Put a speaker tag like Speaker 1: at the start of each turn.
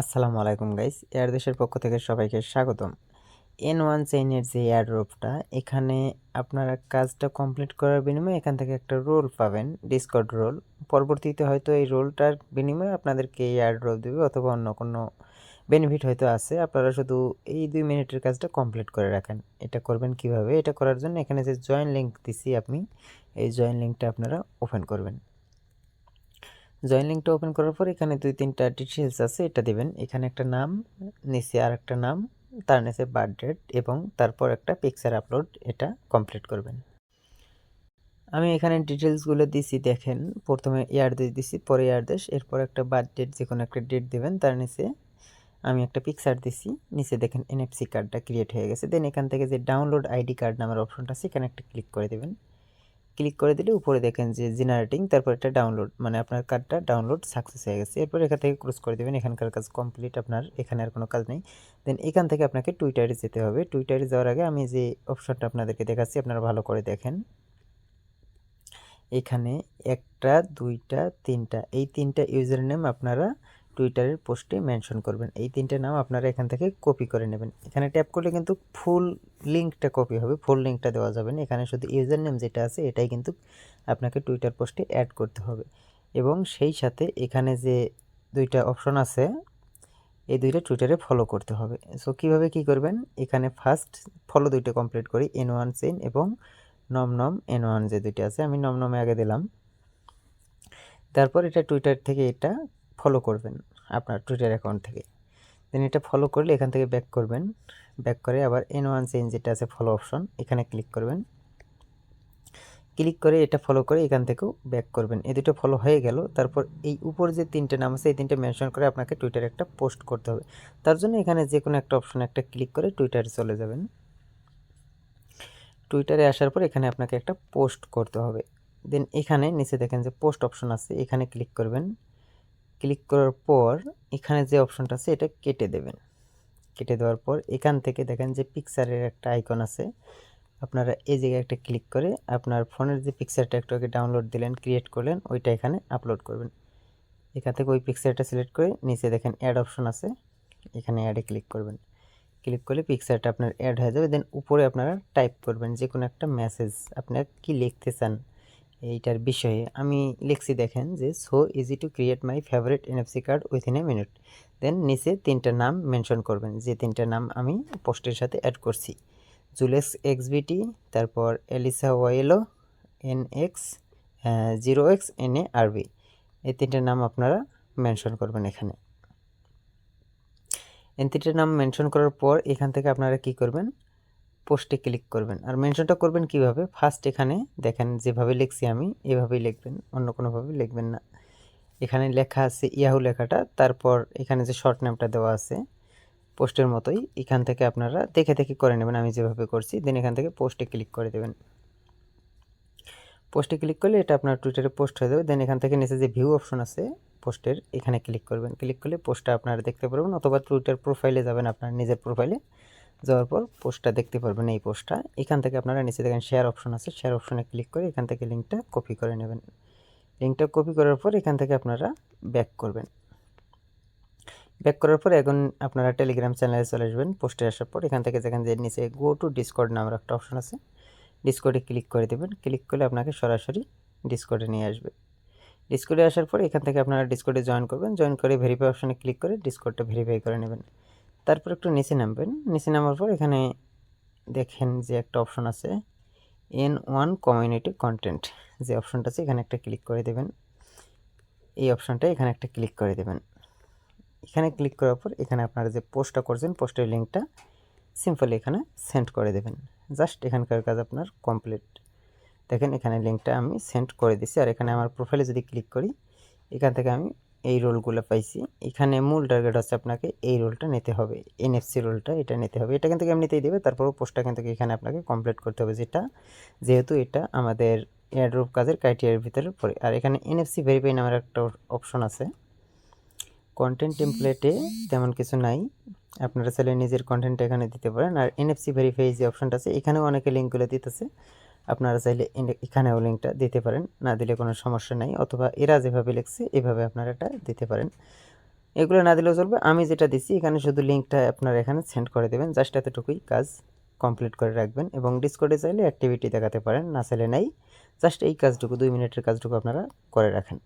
Speaker 1: আসসালামু আলাইকুম guys air দেশের পক্ষ থেকে সবাইকে স্বাগতম। এন ওয়ান চেইনের যে এয়ারড্রপটা এখানে আপনারা কাজটা কমপ্লিট করার বিনিময়ে এখান থেকে একটা রোল পাবেন ডিসকর্ড রোল পরবর্তীতে হয়তো এই রোলটার বিনিময়ে আপনাদেরকে এয়ারড্রপ দেবে অথবা অন্য কোনো বেনিফিট হয়তো আছে। আপনারা শুধু এই দুই মিনিটের কাজটা কমপ্লিট করে রাখেন। এটা করবেন কীভাবে? এটা করার জন্য এখানে যে জয়েন লিঙ্ক দিছি আপনি এই জয়েন লিঙ্কটা আপনারা ওপেন করবেন। জয়েন লিঙ্কটা ওপেন করার পর এখানে দুই, তিনটা ডিটেলস আছে, এটা দিবেন। এখানে একটা নাম, নিচে আর একটা নাম, তার নিচে বার্থ ডেট এবং তারপর একটা পিকচার আপলোড এটা কমপ্লিট করবেন। আমি এখানে ডিটেলসগুলো দিছি, দেখেন। প্রথমে ইয়ার দেশ দিছি, পরে ইয়ার দেশ এরপর একটা বার্থ ডেট যে কোনো একটা ডেট দেবেন, তার নিচে আমি একটা পিকচার দিছি। নিচে দেখেন এনএফসি কার্ডটা ক্রিয়েট হয়ে গেছে। দেন এখান থেকে যে ডাউনলোড আইডি কার্ড নামের অপশনটা আছে, এখানে একটা ক্লিক করে দেবেন। ক্লিক করে দিলে উপরে দেখেন যে জেনারেটিং তারপর এটা ডাউনলোড মানে আপনার কার্ডটা ডাউনলোড সাকসেস হয়ে গেছে। এরপর এখান থেকে ক্রস করে দেবেন, এখানকার কাজ কমপ্লিট আপনার এখানে আর কোনো কাজ নেই। দেন এখান থেকে আপনাকে টুইটারে যেতে হবে। টুইটারে যাওয়ার আগে আমি যে অপশনটা আপনাদেরকে দেখাচ্ছি, আপনারা ভালো করে দেখেন। এখানে একটা, দুইটা, তিনটা, এই তিনটা ইউজার নেম আপনারা টুইটারের পোস্টে মেনশন করবেন। এই তিনটে নাম আপনারা এখান থেকে কপি করে নেবেন। এখানে ট্যাপ করলে কিন্তু ফুল লিঙ্কটা কপি হবে ফুল লিঙ্কটা দেওয়া যাবে না। এখানে শুধু ইউজার নেম যেটা আছে, এটাই কিন্তু আপনাকে টুইটার পোস্টে অ্যাড করতে হবে। এবং সেই সাথে এখানে যে দুইটা অপশন আছে, এই দুইটা টুইটারে ফলো করতে হবে। সো কীভাবে কি করবেন? এখানে ফার্স্ট ফলো দুইটা কমপ্লিট করি এন ওয়ান চেন এবং নম নম এন ওয়ান যে দুইটা আছে, আমি নম নমে আগে দিলাম। তারপর এটা টুইটার থেকে এটা ফলো করবেন আপনার টুইটার অ্যাকাউন্ট থেকে। দেন এটা ফলো করলে এখান থেকে ব্যাক করবেন। ব্যাক করে আবার এন ওয়ান চেঞ্জ যেটা আছে ফলো অপশন এখানে ক্লিক করবেন। ক্লিক করে এটা ফলো করে এখান থেকেও ব্যাক করবেন। এই দুটো ফলো হয়ে গেল। তারপর এই উপর যে তিনটে নাম আছে, এই তিনটে মেনশন করে আপনাকে টুইটারে একটা পোস্ট করতে হবে। তার জন্য এখানে যে কোনো একটা অপশন একটা ক্লিক করে টুইটারে চলে যাবেন। টুইটারে আসার পর এখানে আপনাকে একটা পোস্ট করতে হবে। দেন এখানে নিচে দেখেন যে পোস্ট অপশন আছে, এখানে ক্লিক করবেন। ক্লিক করার পর এখানে যে অপশনটা আছে, এটা কেটে দেবেন। কেটে দেওয়ার পর এখান থেকে দেখেন যে পিকচারের একটা আইকন আছে। আপনারা এই জায়গায় একটা ক্লিক করে আপনার ফোনের যে পিকচারটা একটু আগে ডাউনলোড দিলেন ক্রিয়েট করলেন, ওইটা এখানে আপলোড করবেন। এখান থেকে ওই পিকচারটা সিলেক্ট করে নিচে দেখেন অ্যাড অপশন আছে, এখানে অ্যাডে ক্লিক করবেন। ক্লিক করলে পিকচারটা আপনার অ্যাড হয়ে যাবে দেন উপরে আপনারা টাইপ করবেন যে কোনো একটা মেসেজ আপনার কি লিখতে চান। এইটার বিষয়ে আমি লিখছি, দেখেন যে so easy to create my favourite NFC card within a minute then নিচে তিনটা নাম মেনশন করবেন, যে তিনটা নাম আমি পোস্টের সাথে অ্যাড করছি। জুলেক্স এক্সবিটি তারপর ELISA ওয়েলো N X zero X N A আরবি এই তিনটে নাম আপনারা মেনশন করবেন এখানে। এই তিনটে নাম মেনশন করার পর এখান থেকে আপনারা কি করবেন? পোস্টে ক্লিক করবেন। আর মেনশনটা করবেন কীভাবে? ফার্স্ট এখানে দেখেন, যেভাবে লিখছি আমি, এভাবেই লিখবেন, অন্য কোনোভাবে লিখবেন না। এখানে লেখা আছে ইয়াহু লেখাটা, তারপর এখানে যে শর্ট নেমটা দেওয়া আছে, পোস্টের মতোই, এখান থেকে আপনারা দেখে দেখে করে নেবেন, আমি যেভাবে করছি, দেন এখান থেকে পোস্টে ক্লিক করে দেবেন। পোস্টে ক্লিক করলে এটা আপনার টুইটারে পোস্ট হয়ে যাবে, দেন এখান থেকে নিচে যে ভিউ অপশন আছে, পোস্টের, এখানে ক্লিক করবেন। ক্লিক করলে পোস্টটা আপনারা দেখতে পারবেন, অথবা টুইটার প্রোফাইলে যাবেন আপনার নিজের প্রোফাইলে। যাওয়ার পর পোস্টটা দেখতে পারবেন এই পোস্টটা। এখান থেকে আপনারা নিচে দেখেন শেয়ার অপশন আছে। শেয়ার অপশনে ক্লিক করে এখান থেকে লিঙ্কটা কপি করে নেবেন। লিঙ্কটা কপি করার পর এখান থেকে আপনারা ব্যাক করবেন। ব্যাক করার পর এখন আপনারা টেলিগ্রাম চ্যানেলে চলে আসবেন। পোস্টে আসার পর এখান থেকে যেখান যে নিচে গো টু ডিসকর্ড নামের একটা অপশন আছে। ডিসকর্ডে ক্লিক করে দেবেন। ক্লিক করলে আপনাকে সরাসরি ডিসকর্ডে নিয়ে আসবে। ডিসকর্ডে আসার পর এখান থেকে আপনারা ডিসকর্ডে জয়েন করবেন। জয়েন করে ভেরিফাই অপশনে ক্লিক করে ডিসকর্ডটা ভেরিফাই করে নেবেন। তারপর একটু নিচে নামবেন। নিচে নামার পর এখানে দেখেন যে একটা অপশন আছে এন ওয়ান কমিউনিটি কন্টেন্ট যে অপশনটা আছে, এখানে একটা ক্লিক করে দেবেন। এই অপশনটা এখানে একটা ক্লিক করে দেবেন। এখানে ক্লিক করার পর এখানে আপনারা যে পোস্টটা করছেন পোস্টের লিঙ্কটা সিম্পলি এখানে সেন্ড করে দেবেন। জাস্ট এখানকার কাজ আপনার কমপ্লিট দেখেন এখানে লিঙ্কটা আমি সেন্ড করে দিছি। আর এখানে আমার প্রোফাইলে যদি ক্লিক করি, এখান থেকে আমি এই রোলগুলো পাইছি। এখানে মূল টার্গেট হচ্ছে আপনাকে এই রোলটা নিতে হবে এনএফসি রোলটা এটা নিতে হবে। এটা কিন্তু এমনিতেই দেবে তারপরও পোস্টটা কিন্তু এখানে আপনাকে কমপ্লিট করতে হবে যেটা, যেহেতু এটা আমাদের এয়ারড্রপ কাজের ক্রাইটেরিয়ার ভিতরে পড়ে। আর এখানে এনএফসি ভেরিফাই নামের একটা অপশন আছে। কন্টেন্ট টেমপ্লেটে তেমন কিছু নাই। আপনারা চাইলে নিজের কন্টেন্টটা এখানে দিতে পারেন। আর এনএফসি ভেরিফাই যে অপশনটা আছে, এখানেও অনেকে লিঙ্কগুলো দিতেছে। আপনারা চাইলে এখানেও লিঙ্কটা দিতে পারেন, না দিলে কোনো সমস্যা নাই, অথবা এরা যেভাবে লিখছে, এভাবে আপনারা এটা দিতে পারেন। এগুলো না দিলেও চলবে। আমি যেটা দিছি এখানে শুধু লিঙ্কটা আপনারা এখানে সেন্ড করে দেবেন জাস্ট এতটুকুই কাজ কমপ্লিট করে রাখবেন এবং ডিসকোডে চাইলে অ্যাক্টিভিটি দেখাতে পারেন, না চাইলে নাই। জাস্ট এই কাজটুকু, দুই মিনিটের কাজটুকু আপনারা করে রাখেন।